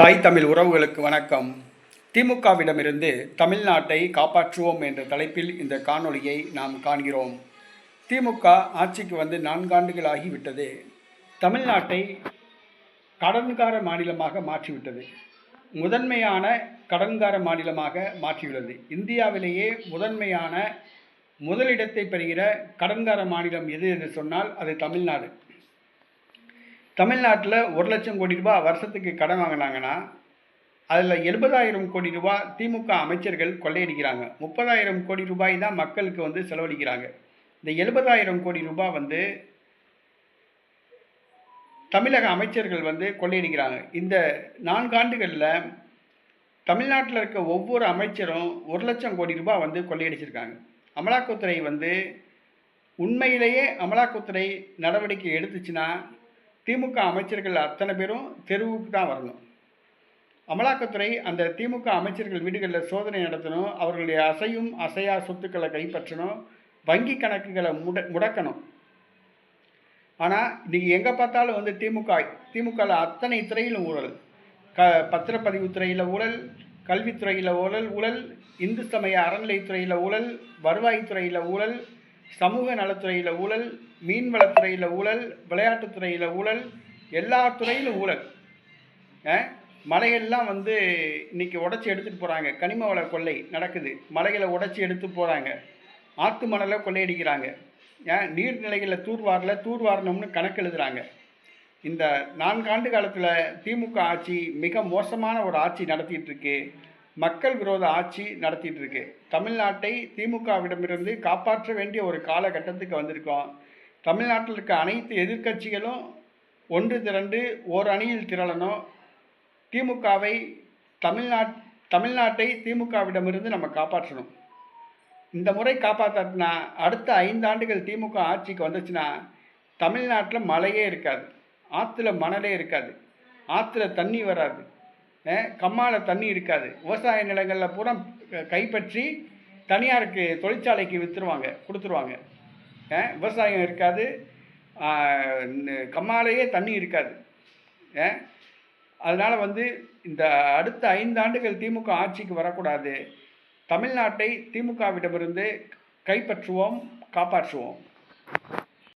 தாய் தமிழ் உறவுகளுக்கு வணக்கம். திமுகவிடமிருந்து தமிழ்நாட்டை காப்பாற்றுவோம் என்ற தலைப்பில் இந்த காணொளியை நாம் காண்கிறோம். திமுக ஆட்சிக்கு வந்து நான்காண்டுகள் ஆகிவிட்டது தமிழ்நாட்டை கடன்கார மாநிலமாக மாற்றிவிட்டது. முதன்மையான கடன்கார மாநிலமாக மாற்றியுள்ளது. இந்தியாவிலேயே முதன்மையான முதலிடத்தை பெறுகிற கடன்கார மாநிலம் எது என்று சொன்னால் அது தமிழ்நாடு. தமிழ்நாட்டில் ஒரு லட்சம் கோடி ரூபாய் வருஷத்துக்கு கடன் வாங்கினாங்கன்னா அதில் எழுபதாயிரம் கோடி ரூபாய் திமுக அமைச்சர்கள் கொள்ளையடிக்கிறாங்க. முப்பதாயிரம் கோடி ரூபாய் தான் மக்களுக்கு வந்து செலவழிக்கிறாங்க. இந்த எழுபதாயிரம் கோடி ரூபாய் வந்து தமிழக அமைச்சர்கள் வந்து கொள்ளையடிக்கிறாங்க. இந்த நான்காண்டுகளில் தமிழ்நாட்டில் இருக்க ஒவ்வொரு அமைச்சரும் ஒரு லட்சம் கோடி ரூபாய் வந்து கொள்ளையடிச்சிருக்காங்க. அமலாக்கத்துறை வந்து உண்மையிலேயே அமலாக்கத்துறை நடவடிக்கை எடுத்துச்சுன்னா திமுக அமைச்சர்கள் அத்தனை பேரும் தெருவுக்கு தான் வரணும். அமலாக்கத்துறை அந்த திமுக அமைச்சர்கள் வீடுகளில் சோதனை நடத்தணும் அவர்களுடைய அசையும் அசையா சொத்துக்களை கைப்பற்றணும் வங்கி கணக்குகளை முட முடக்கணும். ஆனால் இன்றைக்கி எங்கே பார்த்தாலும் வந்து திமுக திமுகவில் அத்தனை துறையிலும் ஊழல். க பத்திரப்பதிவு துறையில் ஊழல் கல்வித்துறையில் ஊழல் ஊழல் இந்து சமய அறநிலைத்துறையில் ஊழல் வருவாய்த்துறையில் ஊழல் சமூக நலத்துறையில் ஊழல் மீன்வளத்துறையில் ஊழல் விளையாட்டுத்துறையில் ஊழல் எல்லா துறையிலும் ஊழல். மலைகள்லாம் மலையெல்லாம் வந்து இன்னைக்கு உடச்சி எடுத்துகிட்டு போகிறாங்க கனிம வள கொள்ளை நடக்குது. மலைகளை உடச்சி எடுத்து போகிறாங்க ஆற்று மணலை கொள்ளையடிக்கிறாங்க. ஏன் நீர்நிலைகளில் தூர்வாரில் தூர்வாரணும்னு கணக்கு எழுதுகிறாங்க இந்த நான்காண்டு காலத்தில் திமுக ஆட்சி மிக மோசமான ஒரு ஆட்சி நடத்திட்டு இருக்கு மக்கள் விரோத ஆட்சி நடத்திட்டு இருக்கு தமிழ்நாட்டை திமுகவிடமிருந்து காப்பாற்ற வேண்டிய ஒரு காலகட்டத்துக்கு வந்திருக்கோம். தமிழ்நாட்டில் இருக்க அனைத்து எதிர்க்கட்சிகளும் ஒன்று திரண்டு ஓர் அணியில் திரளணும். திமுகவை தமிழ்நாட் தமிழ்நாட்டை திமுகவிடமிருந்து நம்ம காப்பாற்றணும். இந்த முறை காப்பாற்றினா அடுத்த ஐந்து ஆண்டுகள் திமுக ஆட்சிக்கு வந்துச்சுன்னா தமிழ்நாட்டில் மழையே இருக்காது. ஆற்றுல மணலே இருக்காது. ஆற்றுல தண்ணி வராது. கம்மாவில் கம்மால தண்ணி இருக்காது. விவசாய நிலங்களில் பூரா கைப்பற்றி தனியாருக்கு தொழிற்சாலைக்கு விற்றுருவாங்க கொடுத்துருவாங்க. விவசாயம் இருக்காது. கம்மாலேயே தண்ணி இருக்காது. அதனால் வந்து இந்த அடுத்த ஐந்து ஆண்டுகள் திமுக ஆட்சிக்கு வரக்கூடாது. தமிழ்நாட்டை திமுகவிடமிருந்து கைப்பற்றுவோம் காப்பாற்றுவோம்.